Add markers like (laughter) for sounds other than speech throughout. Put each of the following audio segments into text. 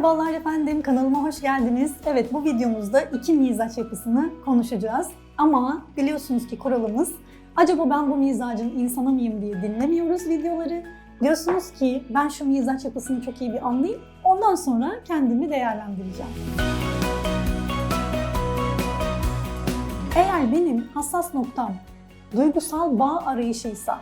Merhabalar efendim, kanalıma hoş geldiniz. Evet, bu videomuzda iki mizaç yapısını konuşacağız. Ama biliyorsunuz ki kuralımız, acaba ben bu mizacın insanı mıyım diye dinlemiyoruz videoları. Diyorsunuz ki ben şu mizaç yapısını çok iyi bir anlayayım, ondan sonra kendimi değerlendireceğim. Eğer benim hassas noktam duygusal bağ arayışıysa,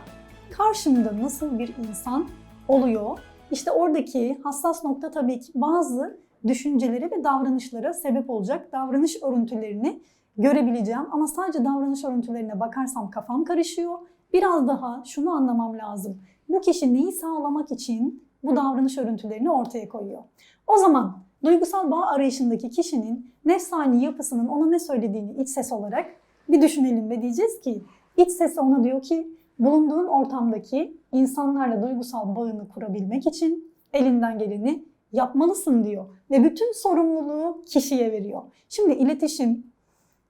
karşımda nasıl bir insan oluyor? İşte oradaki hassas nokta tabii ki bazı düşüncelere ve davranışlara sebep olacak davranış örüntülerini görebileceğim. Ama sadece davranış örüntülerine bakarsam kafam karışıyor. Biraz daha şunu anlamam lazım. Bu kişi neyi sağlamak için bu davranış örüntülerini ortaya koyuyor. O zaman duygusal bağ arayışındaki kişinin nefsani yapısının ona ne söylediğini iç ses olarak bir düşünelim ve diyeceğiz ki iç sesi ona diyor ki bulunduğun ortamdaki insanlarla duygusal bağını kurabilmek için elinden geleni yapmalısın diyor. Ve bütün sorumluluğu kişiye veriyor. Şimdi iletişim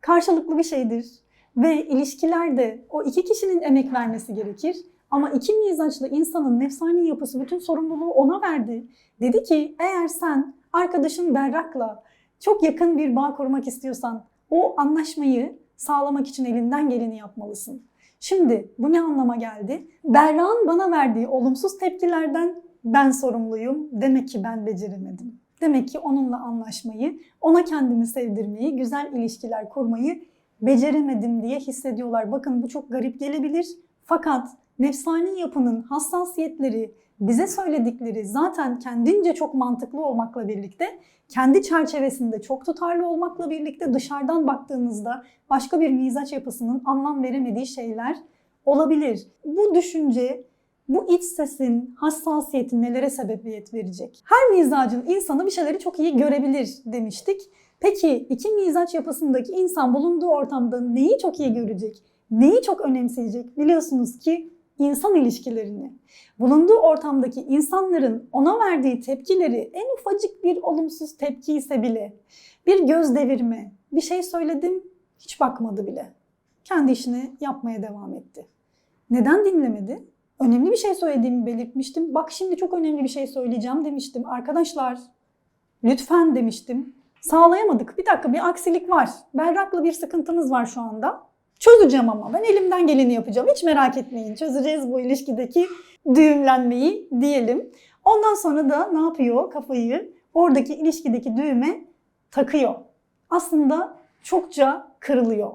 karşılıklı bir şeydir ve ilişkilerde o iki kişinin emek vermesi gerekir. Ama iki mizaçlı insanın nefsani yapısı bütün sorumluluğu ona verdi. Dedi ki eğer sen arkadaşın Berrak'la çok yakın bir bağ kurmak istiyorsan o anlaşmayı sağlamak için elinden geleni yapmalısın. Şimdi bu ne anlama geldi? Berrak'ın bana verdiği olumsuz tepkilerden ben sorumluyum. Demek ki ben beceremedim. Demek ki onunla anlaşmayı, ona kendimi sevdirmeyi, güzel ilişkiler kurmayı beceremedim diye hissediyorlar. Bakın bu çok garip gelebilir. Fakat nefsani yapının hassasiyetleri, bize söyledikleri zaten kendince çok mantıklı olmakla birlikte, kendi çerçevesinde çok tutarlı olmakla birlikte dışarıdan baktığınızda başka bir mizaç yapısının anlam veremediği şeyler olabilir. Bu düşünce, bu iç sesin hassasiyeti nelere sebebiyet verecek? Her mizacın insanı bir şeyleri çok iyi görebilir demiştik. Peki iki mizaç yapısındaki insan bulunduğu ortamda neyi çok iyi görecek? Neyi çok önemseyecek? Biliyorsunuz ki insan ilişkilerini, bulunduğu ortamdaki insanların ona verdiği tepkileri en ufacık bir olumsuz tepki ise bile bir göz devirme, bir şey söyledim hiç bakmadı bile. Kendi işini yapmaya devam etti. Neden dinlemedi? Önemli bir şey söylediğimi belirtmiştim. Bak şimdi çok önemli bir şey söyleyeceğim demiştim. Arkadaşlar lütfen demiştim. Sağlayamadık. Bir dakika bir aksilik var. Berrak'la bir sıkıntımız var şu anda. Çözeceğim ama ben elimden geleni yapacağım. Hiç merak etmeyin. Çözeceğiz bu ilişkideki düğümlenmeyi diyelim. Ondan sonra da ne yapıyor? Kafayı oradaki ilişkideki düğüme takıyor. Aslında çokça kırılıyor.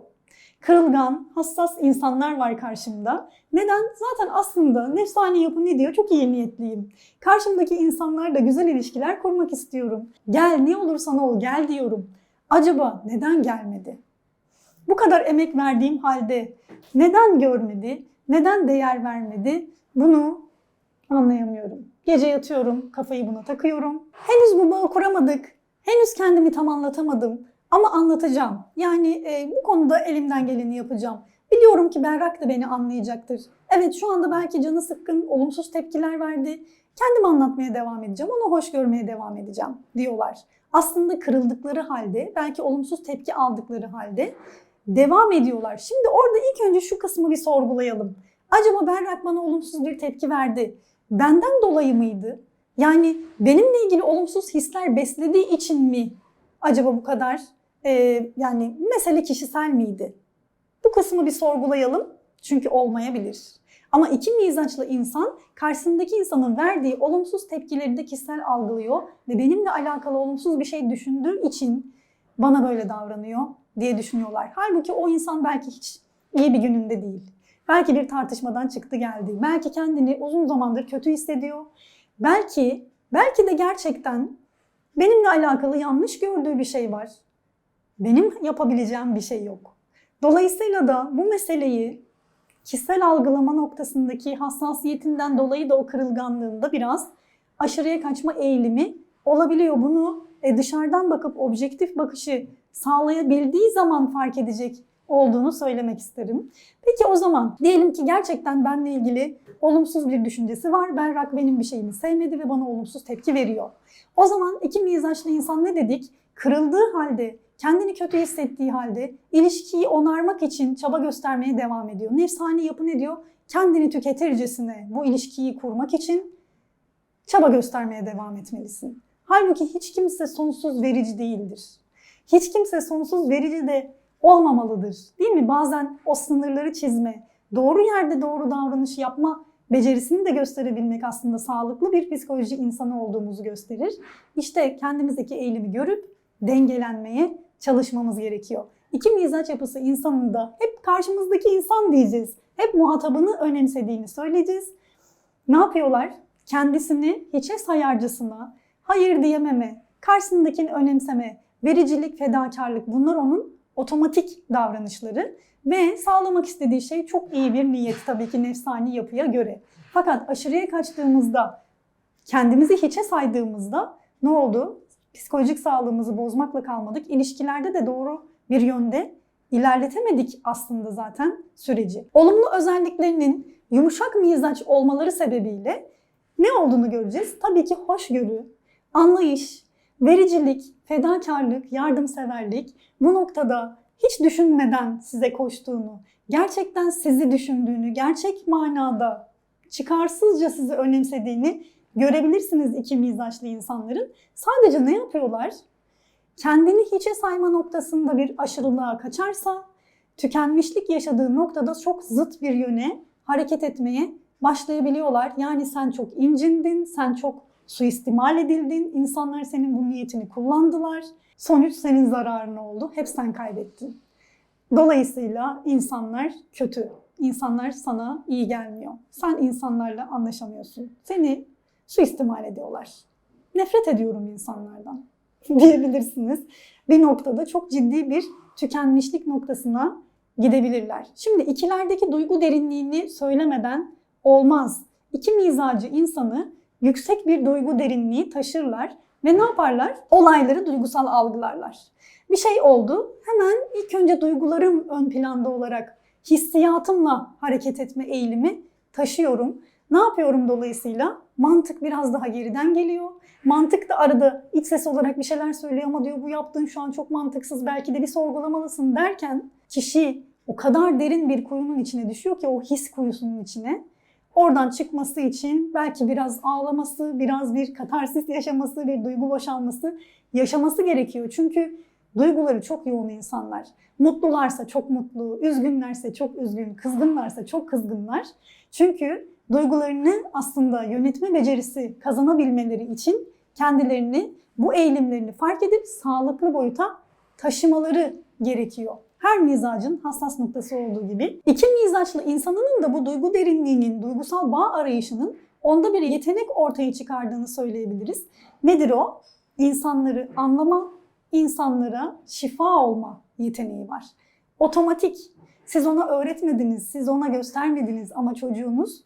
Kırılgan, hassas insanlar var karşımda. Neden? Zaten aslında nefsani yapı ne diyor? Çok iyi niyetliyim. Karşımdaki insanlarla güzel ilişkiler kurmak istiyorum. Gel ne olursan ol gel diyorum. Acaba neden gelmedi? Bu kadar emek verdiğim halde neden görmedi, neden değer vermedi bunu anlayamıyorum. Gece yatıyorum, kafayı buna takıyorum. Henüz bu bağı kuramadık. Henüz kendimi tam anlatamadım. Ama anlatacağım. Yani e, bu konuda elimden geleni yapacağım. Biliyorum ki Berrak da beni anlayacaktır. Evet şu anda belki canı sıkkın, olumsuz tepkiler verdi. Kendim anlatmaya devam edeceğim, onu hoş görmeye devam edeceğim diyorlar. Aslında kırıldıkları halde, belki olumsuz tepki aldıkları halde devam ediyorlar. Şimdi orada ilk önce şu kısmı bir sorgulayalım. Acaba Berrak bana olumsuz bir tepki verdi. Benden dolayı mıydı? Yani benimle ilgili olumsuz hisler beslediği için mi acaba bu kadar e, yani mesele kişisel miydi? Bu kısmı bir sorgulayalım çünkü olmayabilir. Ama iki mizaçlı insan karşısındaki insanın verdiği olumsuz tepkileri de kişisel algılıyor ve benimle alakalı olumsuz bir şey düşündüğü için bana böyle davranıyor diye düşünüyorlar. Halbuki o insan belki hiç iyi bir gününde değil. Belki bir tartışmadan çıktı geldi. Belki kendini uzun zamandır kötü hissediyor. Belki belki de gerçekten benimle alakalı yanlış gördüğü bir şey var. Benim yapabileceğim bir şey yok. Dolayısıyla da bu meseleyi kişisel algılama noktasındaki hassasiyetinden dolayı da o kırılganlığında biraz aşırıya kaçma eğilimi olabiliyor. Bunu e, dışarıdan bakıp objektif bakışı sağlayabildiği zaman fark edecek olduğunu söylemek isterim. Peki o zaman diyelim ki gerçekten benle ilgili olumsuz bir düşüncesi var. Berrak benim bir şeyimi sevmedi ve bana olumsuz tepki veriyor. O zaman iki mizaçlı insan ne dedik? Kırıldığı halde, kendini kötü hissettiği halde ilişkiyi onarmak için çaba göstermeye devam ediyor. Nefsani yapı ne diyor? Kendini tüketircesine bu ilişkiyi kurmak için çaba göstermeye devam etmelisin. Halbuki hiç kimse sonsuz verici değildir. Hiç kimse sonsuz verici de olmamalıdır. Değil mi? Bazen o sınırları çizme, doğru yerde doğru davranış yapma becerisini de gösterebilmek aslında sağlıklı bir psikoloji insanı olduğumuzu gösterir. İşte kendimizdeki eğilimi görüp dengelenmeye çalışmamız gerekiyor. İki mizaç yapısı insanında hep karşımızdaki insan diyeceğiz. Hep muhatabını önemsediğini söyleyeceğiz. Ne yapıyorlar? Kendisini hiçe sayarcasına, hayır diyememe, karşısındakini önemseme, vericilik, fedakarlık bunlar onun otomatik davranışları ve sağlamak istediği şey çok iyi bir niyet tabii ki nefsani yapıya göre. Fakat aşırıya kaçtığımızda, kendimizi hiçe saydığımızda ne oldu? Psikolojik sağlığımızı bozmakla kalmadık. İlişkilerde de doğru bir yönde ilerletemedik aslında zaten süreci. Olumlu özelliklerinin yumuşak mizaç olmaları sebebiyle ne olduğunu göreceğiz? Tabii ki hoşgörü, anlayış, vericilik, fedakarlık, yardımseverlik bu noktada hiç düşünmeden size koştuğunu, gerçekten sizi düşündüğünü, gerçek manada çıkarsızca sizi önemsediğini görebilirsiniz iki mizaçlı insanların. Sadece ne yapıyorlar? Kendini hiçe sayma noktasında bir aşırılığa kaçarsa, tükenmişlik yaşadığı noktada çok zıt bir yöne hareket etmeye başlayabiliyorlar. Yani sen çok incindin, sen çok suistimal edildin, insanlar senin bu niyetini kullandılar. Sonuç senin zararına oldu, hep sen kaybettin. Dolayısıyla insanlar kötü. İnsanlar sana iyi gelmiyor. Sen insanlarla anlaşamıyorsun. Seni suistimal ediyorlar. Nefret ediyorum insanlardan (laughs) diyebilirsiniz. Bir noktada çok ciddi bir tükenmişlik noktasına gidebilirler. Şimdi ikilerdeki duygu derinliğini söylemeden olmaz. İki mizacı insanı yüksek bir duygu derinliği taşırlar ve ne yaparlar? Olayları duygusal algılarlar. Bir şey oldu, hemen ilk önce duygularım ön planda olarak hissiyatımla hareket etme eğilimi taşıyorum. Ne yapıyorum dolayısıyla? Mantık biraz daha geriden geliyor. Mantık da arada iç ses olarak bir şeyler söylüyor ama diyor bu yaptığın şu an çok mantıksız belki de bir sorgulamalısın derken kişi o kadar derin bir kuyunun içine düşüyor ki o his kuyusunun içine. Oradan çıkması için belki biraz ağlaması, biraz bir katarsis yaşaması, bir duygu boşalması yaşaması gerekiyor. Çünkü duyguları çok yoğun insanlar. Mutlularsa çok mutlu, üzgünlerse çok üzgün, kızgınlarsa çok kızgınlar. Çünkü duygularını aslında yönetme becerisi kazanabilmeleri için kendilerini bu eğilimlerini fark edip sağlıklı boyuta taşımaları gerekiyor. Her mizacın hassas noktası olduğu gibi. iki mizaçlı insanının da bu duygu derinliğinin, duygusal bağ arayışının onda bir yetenek ortaya çıkardığını söyleyebiliriz. Nedir o? İnsanları anlama, insanlara şifa olma yeteneği var. Otomatik. Siz ona öğretmediniz, siz ona göstermediniz ama çocuğunuz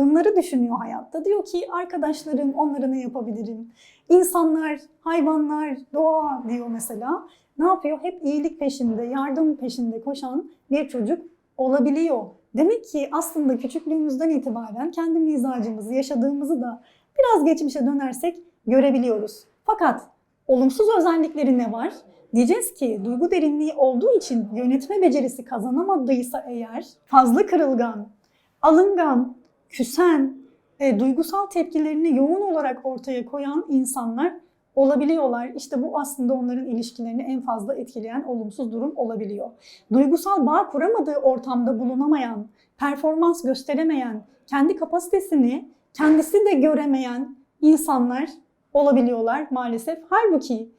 bunları düşünüyor hayatta. Diyor ki arkadaşlarım onlara ne yapabilirim? İnsanlar, hayvanlar, doğa diyor mesela. Ne yapıyor? Hep iyilik peşinde, yardım peşinde koşan bir çocuk olabiliyor. Demek ki aslında küçüklüğümüzden itibaren kendi mizacımızı, yaşadığımızı da biraz geçmişe dönersek görebiliyoruz. Fakat olumsuz özellikleri ne var? Diyeceğiz ki duygu derinliği olduğu için yönetme becerisi kazanamadıysa eğer fazla kırılgan, alıngan, küsen, e, duygusal tepkilerini yoğun olarak ortaya koyan insanlar olabiliyorlar. İşte bu aslında onların ilişkilerini en fazla etkileyen olumsuz durum olabiliyor. Duygusal bağ kuramadığı ortamda bulunamayan, performans gösteremeyen, kendi kapasitesini kendisi de göremeyen insanlar olabiliyorlar maalesef. Halbuki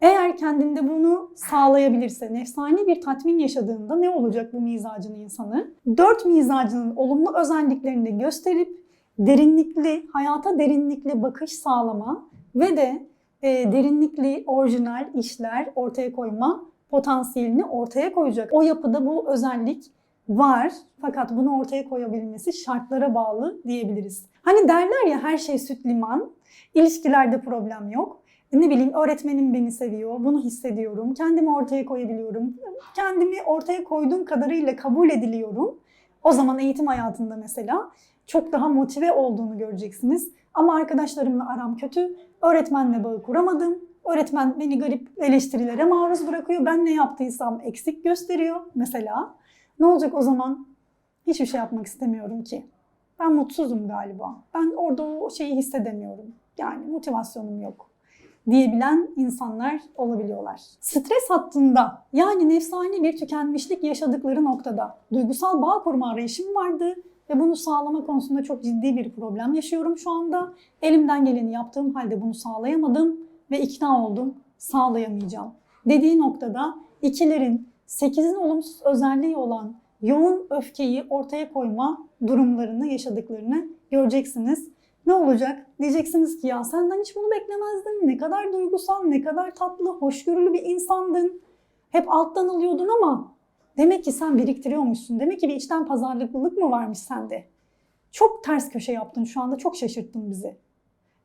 eğer kendinde bunu sağlayabilirse, nefsani bir tatmin yaşadığında ne olacak bu mizacın insanı? Dört mizacının olumlu özelliklerini gösterip derinlikli, hayata derinlikli bakış sağlama ve de e, derinlikli, orijinal işler ortaya koyma potansiyelini ortaya koyacak. O yapıda bu özellik var fakat bunu ortaya koyabilmesi şartlara bağlı diyebiliriz. Hani derler ya her şey süt liman, ilişkilerde problem yok. Ne bileyim öğretmenim beni seviyor, bunu hissediyorum, kendimi ortaya koyabiliyorum, kendimi ortaya koyduğum kadarıyla kabul ediliyorum. O zaman eğitim hayatında mesela çok daha motive olduğunu göreceksiniz. Ama arkadaşlarımla aram kötü, öğretmenle bağı kuramadım. Öğretmen beni garip eleştirilere maruz bırakıyor. Ben ne yaptıysam eksik gösteriyor mesela. Ne olacak o zaman? Hiçbir şey yapmak istemiyorum ki. Ben mutsuzum galiba. Ben orada o şeyi hissedemiyorum. Yani motivasyonum yok. Diyebilen insanlar olabiliyorlar. Stres hattında yani nefsani bir tükenmişlik yaşadıkları noktada duygusal bağ kurma arayışım vardı ve bunu sağlama konusunda çok ciddi bir problem yaşıyorum şu anda. Elimden geleni yaptığım halde bunu sağlayamadım ve ikna oldum sağlayamayacağım. Dediği noktada ikilerin 8'in olumsuz özelliği olan yoğun öfkeyi ortaya koyma durumlarını yaşadıklarını göreceksiniz. Ne olacak? Diyeceksiniz ki ya senden hiç bunu beklemezdim. Ne kadar duygusal, ne kadar tatlı, hoşgörülü bir insandın. Hep alttan alıyordun ama demek ki sen biriktiriyormuşsun. Demek ki bir içten pazarlıklılık mı varmış sende? Çok ters köşe yaptın şu anda, çok şaşırttın bizi.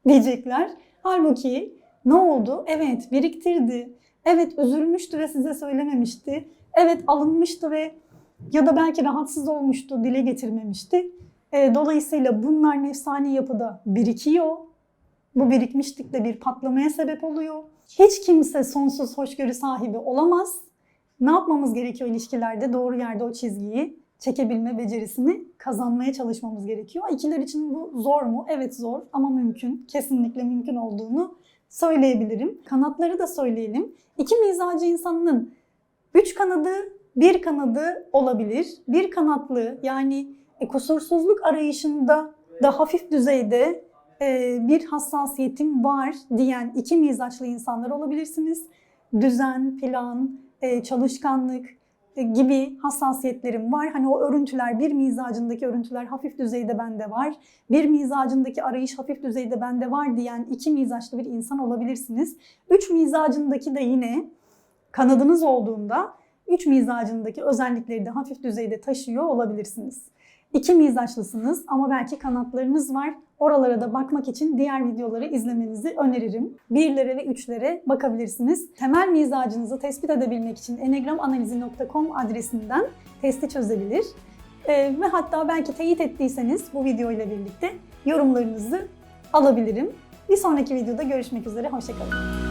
Diyecekler. Halbuki ne oldu? Evet biriktirdi. Evet üzülmüştü ve size söylememişti. Evet alınmıştı ve ya da belki rahatsız olmuştu, dile getirmemişti. E, dolayısıyla bunlar nefsani yapıda birikiyor. Bu birikmişlik de bir patlamaya sebep oluyor. Hiç kimse sonsuz hoşgörü sahibi olamaz. Ne yapmamız gerekiyor ilişkilerde? Doğru yerde o çizgiyi çekebilme becerisini kazanmaya çalışmamız gerekiyor. İkiler için bu zor mu? Evet zor ama mümkün. Kesinlikle mümkün olduğunu söyleyebilirim. Kanatları da söyleyelim. İki mizacı insanın üç kanadı, bir kanadı olabilir. Bir kanatlı yani e, kusursuzluk arayışında da hafif düzeyde e, bir hassasiyetim var diyen iki mizaçlı insanlar olabilirsiniz. Düzen, plan, e, çalışkanlık e, gibi hassasiyetlerim var. Hani o örüntüler, bir mizacındaki örüntüler hafif düzeyde bende var. Bir mizacındaki arayış hafif düzeyde bende var diyen iki mizaçlı bir insan olabilirsiniz. Üç mizacındaki de yine kanadınız olduğunda üç mizacındaki özellikleri de hafif düzeyde taşıyor olabilirsiniz. İki mizaçlısınız ama belki kanatlarınız var. Oralara da bakmak için diğer videoları izlemenizi öneririm. Birlere ve üçlere bakabilirsiniz. Temel mizacınızı tespit edebilmek için enneagramanalizi.com adresinden testi çözebilir. Ee, ve hatta belki teyit ettiyseniz bu video ile birlikte yorumlarınızı alabilirim. Bir sonraki videoda görüşmek üzere. Hoşçakalın.